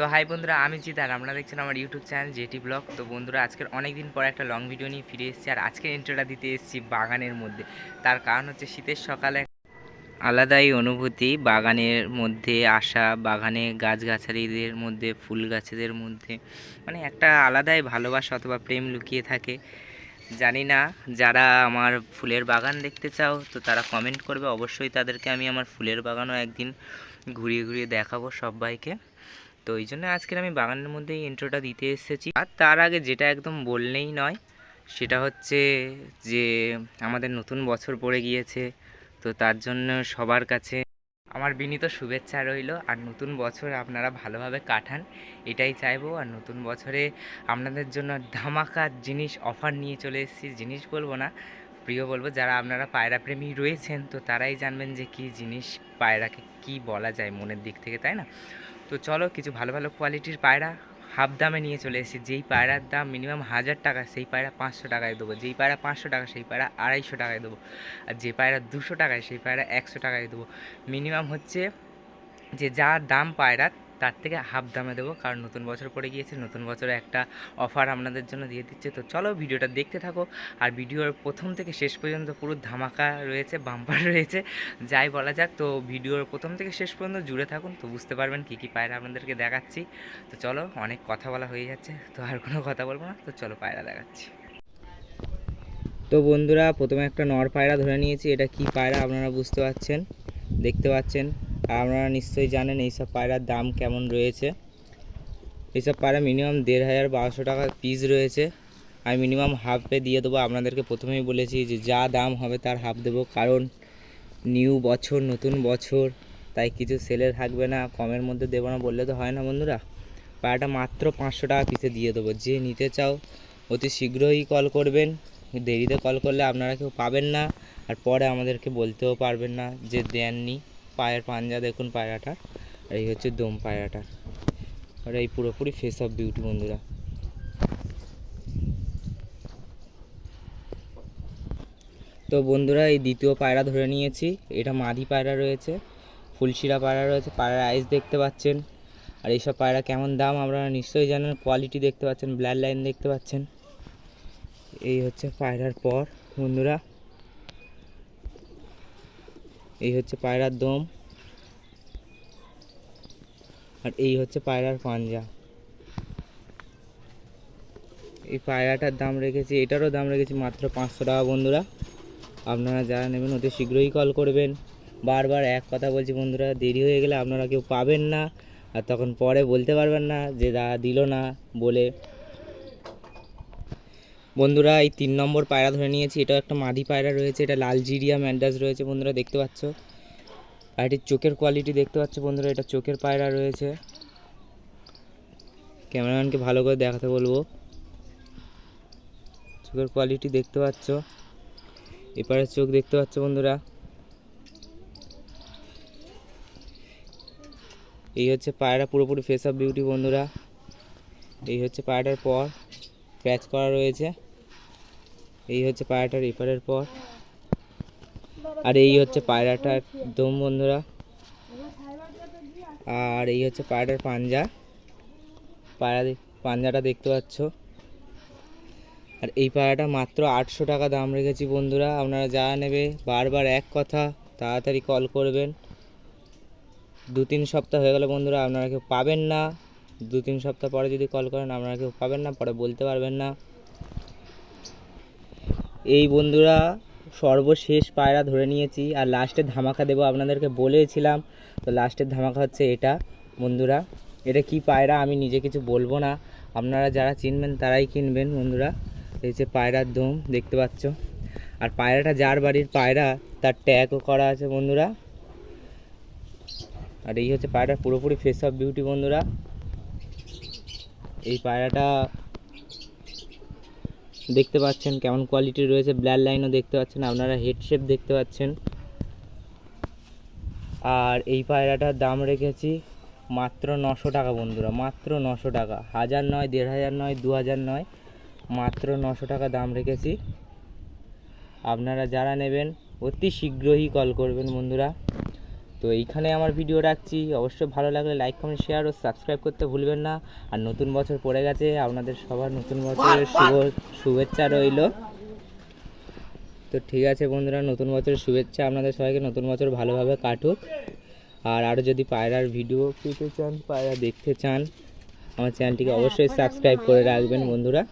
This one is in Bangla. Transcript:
তো হাই বন্ধুরা, আমি জিৎ আর আপনারা দেখছেন আমার ইউটিউব চ্যানেল জেটি ব্লগ তো বন্ধুরা, আজকের অনেক দিন পর একটা লং ভিডিও নিয়ে ফিরে এসেছি আর আজকের ইন্ট্রোটা দিতে এসেছি বাগানের মধ্যে। তার কারণ হচ্ছে শীতের সকালে আলাদাই অনুভূতি, বাগানের মধ্যে আসা, বাগানে গাছগাছালিদের মধ্যে ফুল গাছেদের মধ্যে। মানে একটা আলাদাই ভালোবাসা অথবা প্রেম লুকিয়ে থাকে। জানি না যারা আমার ফুলের বাগান দেখতে চাও, তো তারা কমেন্ট করবে। অবশ্যই তাদেরকে আমি আমার ফুলের বাগানও একদিন ঘুরিয়ে ঘুরিয়ে দেখাবো সবাইকে। তো এই জন্য আজকের আমি বাগানের মধ্যে ইন্ট্রোটা দিতে এসেছি। আর তার আগে যেটা একদম বললেই নয়, সেটা হচ্ছে যে আমাদের নতুন বছর পড়ে গিয়েছে, তো তার জন্য সবার কাছে আমার বিনীত শুভেচ্ছা রইল। আর নতুন বছর আপনারা ভালোভাবে কাটান, এটাই চাইব। আর নতুন বছরে আপনাদের জন্য ধামাকার জিনিস অফার নিয়ে চলে এসেছি। জিনিস বলব না, প্রিয় বলব, যারা আপনারা পায়রা প্রেমী রয়েছেন, তো তারাই জানবেন যে কী জিনিস পায়রাকে কি বলা যায় মনের দিক থেকে, তাই না? তো চলো কিছু ভালো ভালো কোয়ালিটির পায়রা হাফ দামে নিয়ে চলে এসেছি। যেই পায়রার দাম মিনিমাম হাজার টাকা, সেই পায়রা পাঁচশো টাকায় দেবো। যেই পায়রা পাঁচশো টাকা, সেই পায়রা আড়াইশো টাকায় দেবো। আর যে পায়রা দুশো টাকায়, সেই পায়রা একশো টাকায় দেবো। মিনিমাম হচ্ছে যে যা দাম পায়রার তার থেকে হাফ দামে দেবো, কারণ নতুন বছর পড়ে গিয়েছে, নতুন বছরে একটা অফার আপনাদের জন্য দিয়ে দিচ্ছে। তো চলো ভিডিওটা দেখতে থাকো। আর ভিডিওর প্রথম থেকে শেষ পর্যন্ত পুরো ধামাকা রয়েছে বাম্পার রয়েছে, যাই বলা যাক। তো ভিডিওর প্রথম থেকে শেষ পর্যন্ত জুড়ে থাকুন, তো বুঝতে পারবেন কী কী পায়রা আপনাদেরকে দেখাচ্ছি। তো চলো, অনেক কথা বলা হয়ে যাচ্ছে, তো আর কোনো কথা বলব না, তো চলো পায়রা দেখাচ্ছি। তো বন্ধুরা, প্রথমে একটা নর পায়রা ধরে নিয়েছি, এটা কি পায়রা আপনারা বুঝতে পারছেন, দেখতে পাচ্ছেন? আপনারা নিশ্চয়ই জানেন এইসব পায়রার দাম কেমন রয়েছে। এইসব পায়রা মিনিমাম দেড় হাজার বারোশো টাকা পিস রয়েছে। আমি মিনিমাম হাফে দিয়ে দেবো। আপনাদেরকে প্রথমেই বলেছি যে যা দাম হবে তার হাফ দেবো। কারণ নিউ বছর, নতুন বছর, তাই কিছু সেলে থাকবে না। কমের মধ্যে দেবো না বললে তো হয় না বন্ধুরা। পায়রাটা মাত্র পাঁচশো টাকা পিসে দিয়ে দেবো। যে নিতে চাও, অতি শীঘ্রই কল করবেন। দেরিতে কল করলে আপনারা কেউ পাবেন না। আর পরে আমাদেরকে বলতেও পারবেন না যে দেননি। পায়ের পাঞ্জা দেখুন পায়রাটার, আর এই হচ্ছে দম পায়রাটার। আর এই পুরোপুরি ফেস অফ বিউটি বন্ধুরা। তো বন্ধুরা, এই দ্বিতীয় পায়রা ধরে নিয়েছি। এটা মাদি পায়রা রয়েছে, ফুলশিরা পায়রা রয়েছে পায়রার আইস দেখতে পাচ্ছেন। আর এইসব পায়রা কেমন দাম আপনারা নিশ্চয়ই জানেন কোয়ালিটি দেখতে পাচ্ছেন ব্ল্যাড লাইন দেখতে পাচ্ছেন। এই হচ্ছে পায়রার পর, বন্ধুরা। এই হচ্ছে পায়রার দম। আর এই হচ্ছে পায়রার পাঞ্জা। এই পায়রাটার দাম রেখেছি, এটারও দাম রেখেছি মাত্র পাঁচশো টাকা বন্ধুরা। আপনারা যারা নেবেন অতি শীঘ্রই কল করবেন। বারবার এক কথা বলছি বন্ধুরা, দেরি হয়ে গেলে আপনারা কেউ পাবেন না। আর তখন পরে বলতে পারবেন না যে, দাদা দিল না বলে বন্ধুরা, এই তিন নম্বর পায়রা ধরে নিয়েছি। এটা একটা মাদি পায়রা রয়েছে, এটা লাল জিরিয়া ম্যান্ডাস রয়েছে বন্ধুরা, দেখতে পাচ্ছ? আর এটির চোখের কোয়ালিটি দেখতে পাচ্ছ বন্ধুরা, এটা চোখের পায়রা রয়েছে। ক্যামেরাম্যানকে ভালো করে দেখাতে বলব। চোখের কোয়ালিটি দেখতে পাচ্ছ। এপারে চোখ দেখতে পাচ্ছ বন্ধুরা। এই হচ্ছে পায়রা, পুরোপুরি ফেস অফ বিউটি বন্ধুরা। এই হচ্ছে পায়রাটার পর। প্যাচ করা রয়েছে। এই হচ্ছে পায়রাটার এপারের পর। আর এই হচ্ছে পায়রাটার দম, বন্ধুরা। আর এই হচ্ছে পায়রাটার পাঞ্জা। পায়রা পাঞ্জাটা দেখতে পাচ্ছ। আর এই পায়রাটা মাত্র আটশো টাকা দাম রেখেছি, বন্ধুরা। আপনারা যা নেবে, বারবার এক কথা তাড়াতাড়ি কল করবেন। দু তিন সপ্তাহ হয়ে গেলে, বন্ধুরা। আপনারা কেউ পাবেন না। দু তিন সপ্তাহ পরে যদি কল করেন, আপনারা কেউ পাবেন না, পরে বলতে পারবেন না। এই বন্ধুরা, সর্বশেষ পায়রা ধরে নিয়েছি, আর লাস্টের ধামাকা দেবো আপনাদেরকে, বলেছিলাম। তো লাস্টের ধামাকা হচ্ছে এটা, বন্ধুরা। এটা কি পায়রা, আমি নিজে কিছু বলব না। আপনারা যারা চিনবেন, তারাই কিনবেন, বন্ধুরা। এই যে পায়রার দম, দেখতে পাচ্ছ। আর পায়রাটা যার বাড়ির পায়রা, তার ট্যাগও করা আছে, বন্ধুরা। আর এই হচ্ছে পায়রার পুরোপুরি ফেস অফ বিউটি বন্ধুরা। এই পায়রাটা দেখতে পাচ্ছেন কেমন কোয়ালিটি রয়েছে ব্ল্যাড লাইনও দেখতে পাচ্ছেন, আপনারা হেড শেপ দেখতে পাচ্ছেন। আর এই পায়রাটার দাম রেখেছি মাত্র নশো টাকা বন্ধুরা, মাত্র নশো টাকা। হাজার নয়, দেড় হাজার নয়, দু হাজার নয়, মাত্র নশো টাকা দাম রেখেছি। আপনারা যারা নেবেন, অতি শীঘ্রই কল করবেন বন্ধুরা। তো এইখানে আমার ভিডিও রাখছি। অবশ্যই ভালো লাগলে লাইক কমেন্ট শেয়ার ও সাবস্ক্রাইব করতে ভুলবেন না। আর নতুন বছর পড়ে গেছে আপনাদের সবার নতুন বছরের শুভ শুভেচ্ছা রইল। তো ঠিক আছে বন্ধুরা নতুন বছরের শুভেচ্ছা আপনাদের সবাইকে। নতুন বছর ভালোভাবে কাটুক। আর আরও যদি পায়রার ভিডিও পেতে চান পায়রা দেখতে চান আমার চ্যানেলটিকে অবশ্যই সাবস্ক্রাইব করে রাখবেন বন্ধুরা।